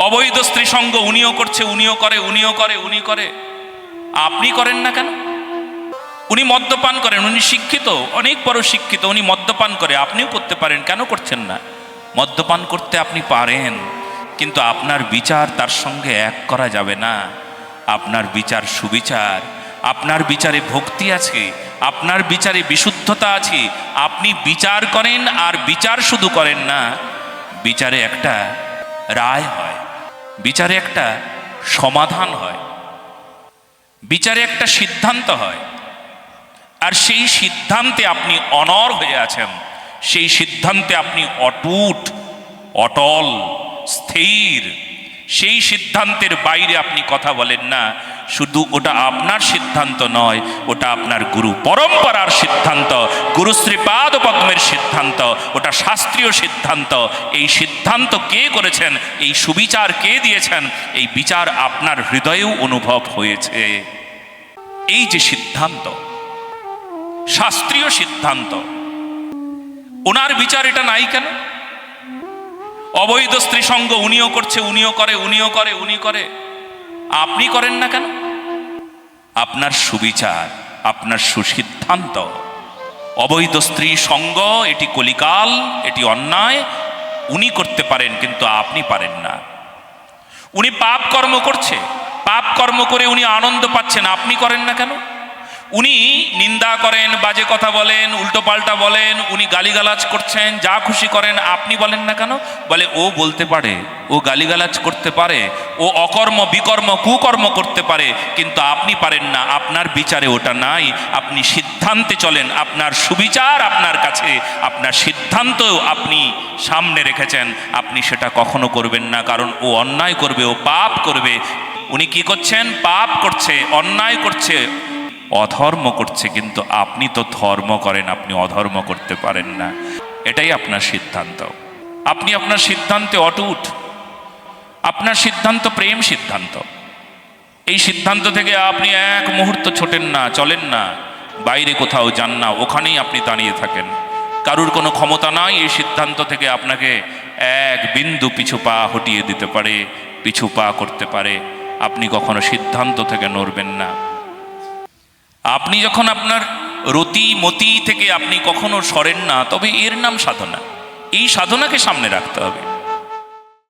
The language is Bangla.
অবৈধ স্ত্রী সঙ্গ উনিও করছে, উনিও করে উনিও করে, উনি করে। আপনি করেন না কেন? উনি মদ্যপান করেন, উনি শিক্ষিত, অনেক বড় শিক্ষিত, উনি মদ্যপান করে। আপনিও করতে পারেন, কেন করছেন না? মদ্যপান করতে আপনি পারেন, কিন্তু আপনার বিচার তার সঙ্গে এক করা যাবে না। আপনার বিচার সুবিচার, আপনার বিচারে ভক্তি আছে, আপনার বিচারে বিশুদ্ধতা আছে। আপনি বিচার করেন আর বিচার শুধু করেন না, বিচারে একটা রায় হয়। বিচারে একটা সমাধান হয়। বিচারে একটা সিদ্ধান্ত হয়। আর সেই সিদ্ধান্তে আপনি অনর হয়ে আছেন। সেই সিদ্ধান্তে আপনি অটুট, অটল, স্থির। সেই সিদ্ধান্তের বাইরে আপনি কথা বলেন না। শুধু ওটা আপনার সিদ্ধান্ত নয়, ওটা আপনার গুরু পরম্পরার সিদ্ধান্ত, গুরু শ্রীপাদ পদ্মের সিদ্ধান্ত, ওটা শাস্ত্রীয় সিদ্ধান্ত। এই সিদ্ধান্ত কে করেছেন, এই সুবিচার কে দিয়েছেন, এই বিচার আপনার হৃদয়েও অনুভব হয়েছে। এই যে সিদ্ধান্ত, শাস্ত্রীয় সিদ্ধান্ত, ওনার বিচার এটা নাই কেন? অবৈধ স্ত্রী সঙ্গ উনিও করছে, উনিও করে উনিও করে, উনি করে। আপনি করেন না কেন? আপনার সুবিচার, আপনার সুসিদ্ধান্ত। অবৈধ স্ত্রী সঙ্গ, এটি কলিকাল, এটি অন্যায়, উনি করতে পারেন কিন্তু আপনি পারেন না। উনি পাপ কর্ম করছে, পাপ কর্ম করে উনি আনন্দ পাচ্ছেন, আপনি করেন না কেন? উনি নিন্দা করেন, বাজে কথা বলেন উল্টোপাল্টা বলেন, উনি গালিগালাজ করছেন, যা খুশি করেন, আপনি বলেন না কেন? বলে, ও বলতে পারে, ও গালিগালাজ করতে পারে, ও অকর্ম, বিকর্ম, কুকর্ম করতে পারে, কিন্তু আপনি পারেন না, আপনার বিচারে ওটা নাই, আপনি সিদ্ধান্তে চলেন, আপনার সুবিচার আপনার কাছে, আপনার সিদ্ধান্ত আপনি সামনে রেখেছেন, আপনি সেটা কখনো করবেন না, কারণ ও অন্যায় করবে, ও পাপ করবে। উনি কি করছেন? পাপ করছে, অন্যায় করছে অধর্ম করছে, কিন্তু আপনি তো ধর্ম করেন, আপনি অধর্ম করতে পারেন না। এটাই আপনার সিদ্ধান্ত। আপনি আপনার সিদ্ধান্তে অটুট। আপনার সিদ্ধান্ত প্রেম সিদ্ধান্ত। এই সিদ্ধান্ত থেকে আপনি এক মুহূর্ত ছোটেন না, চলেন না। বাইরে কোথাও যান না, ওখানেই আপনি দাঁড়িয়ে থাকেন। কারুর কোনো ক্ষমতা নাই, এই সিদ্ধান্ত থেকে আপনাকে এক বিন্দু পিছু পা হটিয়ে দিতে পারে, পিছু পা করতে পারে। আপনি কখনো সিদ্ধান্ত থেকে নড়বেন না। আপনি যখন আপনার রতি, মতি থেকে আপনি কখনো সরেন না, তবে এর নাম সাধনা। এই সাধনাকে সামনে রাখতে হবে।